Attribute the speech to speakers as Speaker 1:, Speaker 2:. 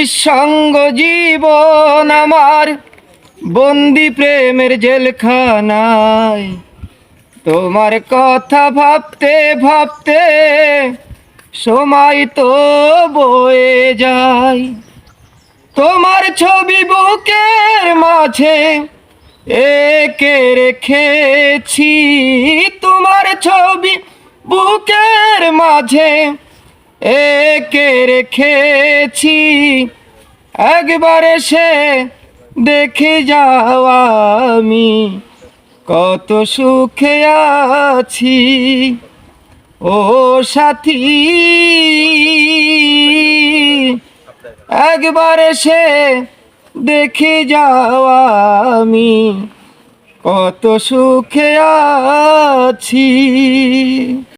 Speaker 1: নিঃসঙ্গ জীবন আমার। বন্দি প্রেমের জেলখানায়। তোমার কথা ভাবতে ভাবতে সময় তো বয়ে যায়। তোমার ছবি বুকের মাঝে একে রেখেছি। তোমার ছবি বুকের মাঝে একে রেখেছি। একবার সে দেখে যাও আমি কত সুখে আছি। ও সাথী, একবার সে দেখে যাও আমি কত সুখে আছি।